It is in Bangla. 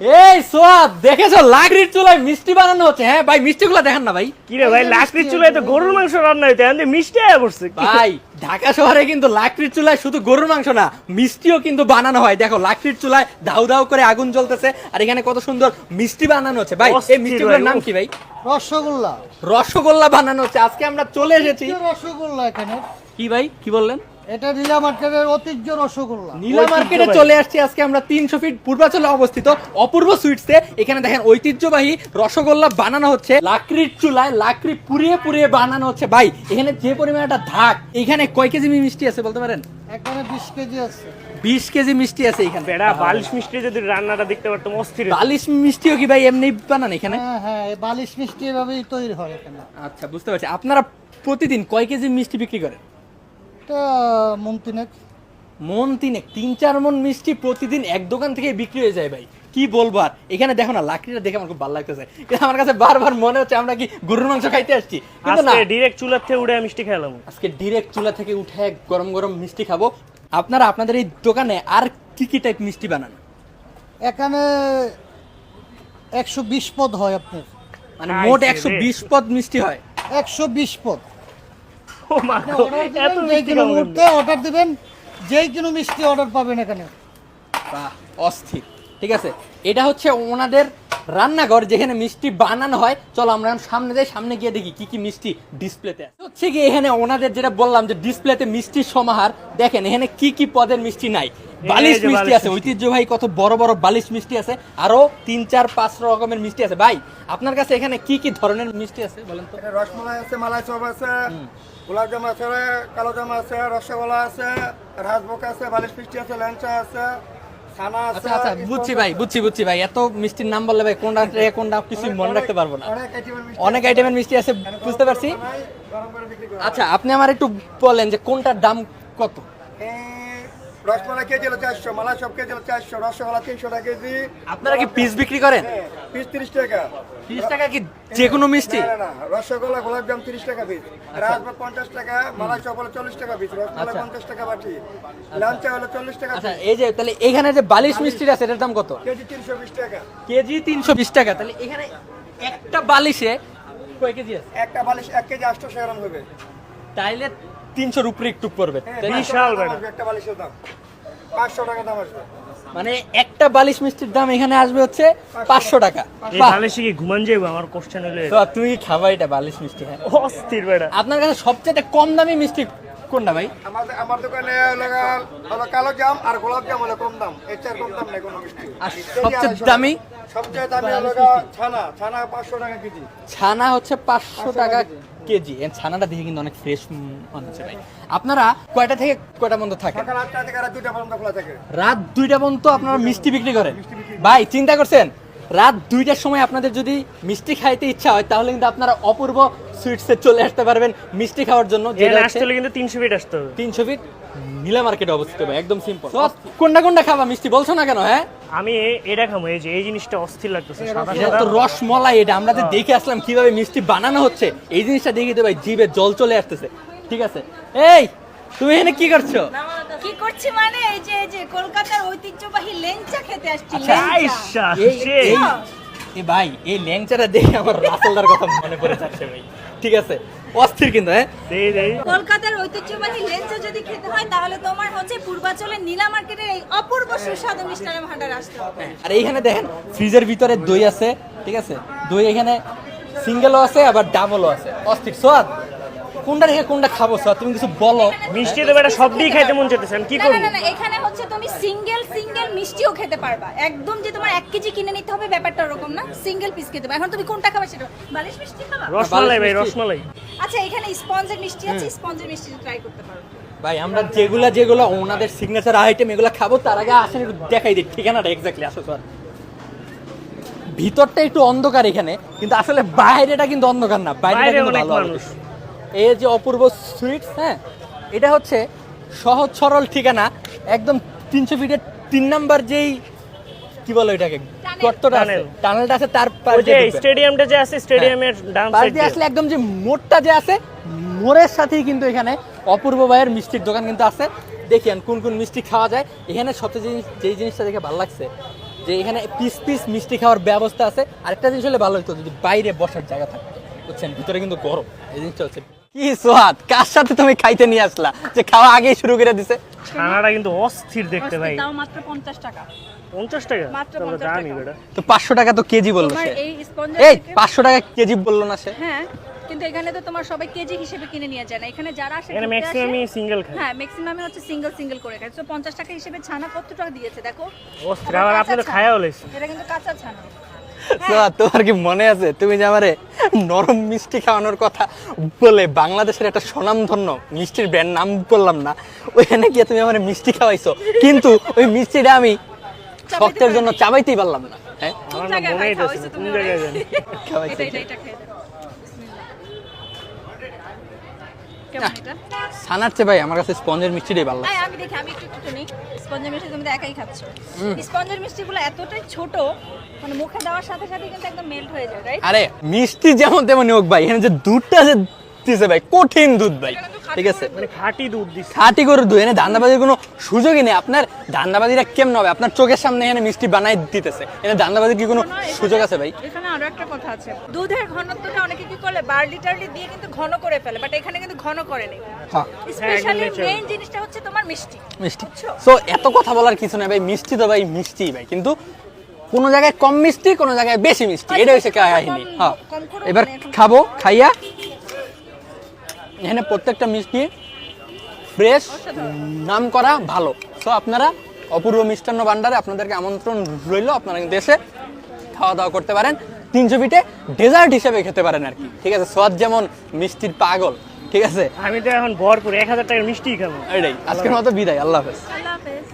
এই সোয়াদ দেখেছ? লাকড়ির চুলায় মিষ্টি বানানো হচ্ছে। হ্যাঁ ভাই মিষ্টিগুলো দেখেন না ভাই। কি রে ভাই লাকড়ির চুলায় তো গরুর মাংস রান্না হইতে মিষ্টি আয়া পড়ছে কি- ভাই ঢাকা শহরে কিন্তু লাকড়ির চুলায় শুধু গরুর মাংস না মিষ্টিও কিন্তু বানানো হয়। দেখো লাকড়ির চুলায় দাউ দাউ করে আগুন জ্বলতেছে আর এখানে কত সুন্দর মিষ্টি বানানো হচ্ছে। ভাই এই মিষ্টিগুলোর নাম কি ভাই? রসগোল্লা। রসগোল্লা বানানো হচ্ছে। আজকে আমরা চলে এসেছি। রসগোল্লা এখানে? কি ভাই? কি বললেন? এটা নীলা মার্কেটের ঐতিহ্য রসগোল্লা। নীলা মার্কেটে চলে আসছি আজকে আমরা তিনশো ফিট পূর্বাচলে অবস্থিত অপূর্ব সুইটসে এখানে দেখেন ঐতিহ্যবাহী রসগোল্লা বানানো হচ্ছে লাকড়ির চুলায় লাকড়ি পুড়িয়ে পুড়িয়ে বানানো হচ্ছে। ভাই এখানে যে পরিমাণ একটা ধাক এখানে কয় কেজি মিষ্টি আছে বলতে পারেন? এখানে বিশ কেজি আছে। বিশ কেজি মিষ্টি আছে এখানে। বেড়া বালিশ মিষ্টি যদি রান্নাটা দেখতে পারতাম অস্থির বালিশ মিষ্টিও কি ভাই এমনি বানান এখানে? হ্যাঁ হ্যাঁ বালিশ মিষ্টি এভাবেই তৈরি হয় এখানে। আচ্ছা বুঝতে পারছি। আপনারা প্রতিদিন কয় কেজি মিষ্টি বিক্রি করেন? এটা মন্তিনেক মন তিনেক। তিন চার মন মিষ্টি প্রতিদিন এক দোকান থেকে বিক্রি হয়ে যায় ভাই। কি বলব আর? এখানে দেখো না লাকড়িটা দেখে আমার খুব ভালো লাগতেছে। কিন্তু আমার কাছে বারবার মনে হচ্ছে আমরা কি গরুর মাংস খাইতে আসছি। কিন্তু না। ডিরেক্ট চুলার থেকে উড়ে মিষ্টি খেলাম আজকে ডিরেক্ট চুলা থেকে উঠে গরম গরম মিষ্টি খাব। আপনারা আপনাদের এই দোকানে আর কি কি টাইপ মিষ্টি বানান? এখানে একশো বিশ পদ হয় আপনার। মানে মোট একশো বিশ পদ মিষ্টি হয়। একশো বিশ পদ। ও মা গো, এত যে মিষ্টি কোনো খাব মুহূর্তে অর্ডার দিবেন যেই কোনো মিষ্টি অর্ডার পাবেন এখানে। বাহ অস্থির। ঠিক আছে এটা হচ্ছে ওনাদের রান্নাঘর যেখানে মিষ্টি বানানো হয়। চলো আমরা এখন সামনে যাই সামনে গিয়ে দেখি কি কি মিষ্টি ডিসপ্লেতে আছে। হচ্ছে কি এখানে ওনাদের যেটা বললাম যে ডিসপ্লেতে মিষ্টির সমাহার দেখেন এখানে কি কি পদের মিষ্টি নাই। বালিশ মিষ্টি আছে ঐতিহ্যবাহী কত বড় বড় বালিশ মিষ্টি আছে আরও তিন চার পাঁচ রকমের মিষ্টি আছে। ভাই আপনার কাছে এখানে কি কি ধরনের মিষ্টি আছে বলেন তো? রসমালাই আছে মালাই চপ আছে গোলাপজাম আছে কালো জাম আছে রসগোল্লা আছে রাজভোগ আছে বালিশ মিষ্টি আছে ল্যাংচা আছে আচ্ছা আচ্ছা বুঝছি ভাই বুঝছি বুঝছি ভাই এত মিষ্টির নাম বললে ভাই কোনটা থেকে কোনটা কিছু মনে রাখতে পারব না। অনেক আইটেমের মিষ্টি আছে। বুঝতে পারছি? আচ্ছা আপনি আমার একটু বলেন যে কোনটার দাম কত? রসমালাই কেজি হলো চারশো মালাই চপ কেজি হলো চারশো রসগোল্লা তিনশো টাকা কেজি। আপনারা কি পিস বিক্রি করেন? পিস তিরিশ টাকা। তিরিশ টাকা কি যে কোনো মিষ্টি? না, না, না, রসগোল্লা গোলাপজাম তিরিশ টাকা পিস। রাজভোগ পঞ্চাশ টাকা মালাই চপ হলো চল্লিশ টাকা পিস রসমালাই আচ্ছা। পঞ্চাশ টাকা বাটি। ল্যাংচা হলো চল্লিশ টাকা আচ্ছা এই যে তাহলে এখানে যে বালিশ মিষ্টিটা আছে এটার দাম কত? কেজি তিনশো বিশ টাকা। কেজি তিনশো বিশ টাকা তাহলে এখানে একটা বালিশে কয় কেজি আছে? একটা বালিশ এক কেজি আটশো গ্রাম হবে। তাইলে তিনশোর উপরে একটু পড়বে হ্যাঁ, তাই না? পাঁচশো বিশাল টাকা দাম ব্যাটা। আসবে একটা বালিশের দাম। পাঁচশো টাকা দাম আসবে। মানে একটা বালিশ মিষ্টির দাম এখানে আসবে হচ্ছে পাঁচশো টাকা। এই বালিশে কি ঘুমান যাইবো? আমার কোশ্চেন হলে তো তুমি খাবা এটা বালিশ মিষ্টি? হ্যাঁ। অস্থির বেড়া আপনার কাছে সবচেয়ে কম দামি মিষ্টি কোনটা ভাই? আমাদের আমার দোকানে হলো কালো জাম আর গোলাপ জাম হলো কম দাম। এর চেয়ে কম দাম নেই কোনো মিষ্টি। আর সবচেয়ে দামি? সবচেয়ে দামি হলো ছানা ছানা পাঁচশো টাকা কেজি। ছানা হচ্ছে পাঁচশো টাকা কেজি। এর ছানাটা দেখে কিন্তু অনেক ফ্রেশ মনে ভাই। আপনারা কয়টা থেকে কয়টা পর্যন্ত থাকে সকাল থেকে রাত দুইটা পর্যন্ত খোলা থাকে। রাত দুইটা পর্যন্ত আপনারা মিষ্টি বিক্রি করেন? ভাই চিন্তা করছেন? রাত দুইটার সময় আপনাদের যদি মিষ্টি খাইতে ইচ্ছা হয় তাহলে কিন্তু আপনারা অপূর্ব সুইটসে চলে আসতে পারবেন মিষ্টি খাওয়ার জন্য যেটা আসতে হলে কিন্তু তিনশো ফিট আসতে হবে। তিনশো ফিট নীলা মার্কেটে অবস্থিত ভাই একদম সিম্পল কোনটা কোনটা খাবা মিষ্টি? বলছো না কেন হ্যাঁ? আমি এটা খাব এই যে এই জিনিসটা অস্থির লাগতেছে সাদা এটা সাদা। তো রসমলাই এটা আমরা যে দেখে আসলাম কীভাবে মিষ্টি বানানো হচ্ছে এই জিনিসটা দেখে তো ভাই জিভে জল চলে আসতেছে। ঠিক আছে? এই তুমি এখানে কি করছ? কি করছি মানে? এই যে এই যে কলকাতার ঐতিহ্যবাহী লেংচা খেতে আসছি আচ্ছা, লেংচা। এই এ ভাই এই ল্যাংচাটা দেখে আমার রাসেলদার কথা মনে পড়ে যাচ্ছে ভাই। ঠিক আছে অস্থির কিন্তু হ্যাঁ? দেই দেই কলকাতার ঐতিহ্যবাহী লেংচা যদি খেতে হয় তাহলে তোমার হচ্ছে পূর্বাচলের নীলা মার্কেটের এই অপূর্ব সুস্বাদু মিষ্টান্ন ভান্ডার আসতে হবে। আর এইখানে দেখেন ফ্রিজের ভিতরে দই আছে ঠিক আছে? দই এখানে সিঙ্গেলও আছে আবার ডাবলও আছে। অস্থির সোয়াদ। কোনটা রেখে কোনটা খাব সোয়াদ তুমি কিছু বলো। মিষ্টি তো বেটা সব দিয়ে খাইতে মন চাইতেছে আমি কি করব না, না, না, এখানে হচ্ছে তুমি সিঙ্গেল সিঙ্গেল মিষ্টিও খেতে পারবা। একদম যে তোমার এক কেজি কিনে নিতে হবে ব্যাপারটা ওরকম না। সিঙ্গেল পিস খেতে পারবা। এখন তুমি কোনটা খাবে সেটা বালিশ মিষ্টি খাবা? রসমালাই ভাই রসমালাই। আচ্ছা এখানে স্পঞ্জের মিষ্টি আছে স্পঞ্জের মিষ্টি ট্রাই করতে পারো। ভাই আমরা যেগুলা যেগুলো ওনাদের সিগনেচার আইটেম এগুলো খাব তার আগে আসেন একটু দেখাই দিই। ঠিকানাটা এক্স্যাক্টলি আসো স্যার। ভিতরটা একটু অন্ধকার এখানে কিন্তু আসলে বাইরেটা কিন্তু অন্ধকার না। বাইরেটা বাইরে কিন্তু অনেক মানুষ। এই যে অপূর্ব সুইটস হ্যাঁ এটা হচ্ছে সহজ সরল ঠিকানা একদম তিনশো ফিটের তিন নাম্বার যেই কি বলো এটাকে। গর্তটা আছে টানেল। টানেলটা আছে তার পাশ ওই যে দিয়ে ঢুকবেন। স্টেডিয়ামটা যে আছে স্টেডিয়ামের ডান পাশ আসলে একদম যে মোড়টা যে আছে মোড়ের সাথেই কিন্তু এখানে অপূর্ব ভাইয়ের মিষ্টির দোকান কিন্তু আছে দেখেন কোন কোন মিষ্টি খাওয়া যায় এখানে সবচেয়ে জিনিস যেই জিনিসটা দেখে ভালো লাগছে যে এখানে পিস পিস মিষ্টি খাওয়ার ব্যবস্থা আছে আরেকটা জিনিস হলে ভালো হতো যদি বাইরে বসার জায়গা থাকে বুঝছেন ভিতরে কিন্তু গরম এই জিনিসটা হচ্ছে কি সোহাদ কার সাথে তুমি খাইতে নিয়ে আসলা? যে খাওয়া আগেই শুরু করে দিছে। ছানাটা কিন্তু অস্থির দেখতে ভাই। দাও মাত্র পঞ্চাশ টাকা। পঞ্চাশ টাকা? মাত্র 50 টাকা। বেটা। তো পাঁচশো টাকা তো কেজি বলল সে। এই স্পঞ্জের এই থেকে- পাঁচশো টাকা কেজি বলল না সে। হ্যাঁ কিন্তু এখানে তো তোমার সবাই কেজি হিসেবে কিনে নিয়ে যায় না। এখানে যারা আসে এখানে ম্যাক্সিমামই সিঙ্গেল খায়। হ্যাঁ ম্যাক্সিমামে হচ্ছে সিঙ্গেল সিঙ্গেল করে খায়। তো টাকা হিসেবে ছানা কত টাকা দিয়েছে দেখো? অস্থির আবার আপনি তো খায়া হলেছে এটা কিন্তু কাঁচা ছানা। সোহাদ, তোমার কি মনে আছে? তুমি যে আমারে নরম মিষ্টি খাওয়ানোর কথা বলে বাংলাদেশের একটা স্বনামধন্য মিষ্টির ব্র্যান্ড নাম বললাম না ওইখানে গিয়ে তুমি আমার মিষ্টি খাওয়াইছো। কিন্তু ওই মিষ্টিটা আমি শক্তের জন্য চাবাইতেই পারলাম না। হ্যাঁ? মনেই তুমি। খাওয়াইছে এটা এটা এটা খেয়ে দেখো বিসমিল্লাহ। কেমন এটা? চেয়ে ভাই আমার কাছে স্পঞ্জের মিষ্টিটাই ভালো লাগে আমি দেখি আমি একটু একটু নেই। স্পঞ্জের মিষ্টি তুমি তো একাই খাচ্ছ। স্পঞ্জের মিষ্টিগুলো এতটাই ছোট মানে মুখে দেওয়ার সাথে সাথে কিন্তু একদম মেল্ট হয়ে যায় রাইট আরে মিষ্টি যেমন তেমনই হোক ভাই এখানে যে দুধটা যে দিছে ভাই কঠিন দুধ ভাই। ঠিক আছে? মানে খাঁটি দুধ দিচ্ছে খাটি করে দুধ এনে ধান্দাবাজির কোনো সুযোগই নেই। আপনার ধান্দাবাজিরা কেমন হবে? আপনার চোখের সামনে এখানে মিষ্টি বানাই দিতেছে। এনে ধান্দাবাজির কি কোনো সুযোগ আছে ভাই? এখানে আরও একটা কথা আছে। দুধের ঘনত্বটা অনেকে কি করে বার্লি টার্লি দিয়ে কিন্তু ঘন করে ফেলে বাট এখানে কিন্তু ঘন করে নেই। হ্যাঁ। স্পেশালি মেইন জিনিসটা হচ্ছে তোমার মিষ্টি। মিষ্টি। সো এত কথা বলার কিছু নেই ভাই। মিষ্টি তো ভাই মিষ্টি ভাই কিন্তু কোন জায়গায় কম মিষ্টি কোন জায়গায় বেশি মিষ্টি। এটা হচ্ছে কাহিনী। হ্যাঁ। এবার মানে খাব খাইয়া এখানে প্রত্যেকটা মিষ্টি ফ্রেশ নাম করা ভালো। সো আপনারা অপূর্ব মিষ্টান্ন ভান্ডারে আপনাদেরকে আমন্ত্রণ রইল। আপনারা কিন্তু এসে খাওয়া দাওয়া করতে পারেন। তিনশো পিঠে ডেজার্ট হিসেবে খেতে পারেন আর কি। ঠিক আছে? সোয়াদ যেমন মিষ্টির পাগল ঠিক আছে? আমি তো এখন ভরপুর। এক হাজার টাকার মিষ্টি খাব। এটাই। আজকের মতো বিদায়। আল্লাহ হাফেজ। আল্লাহ হাফেজ।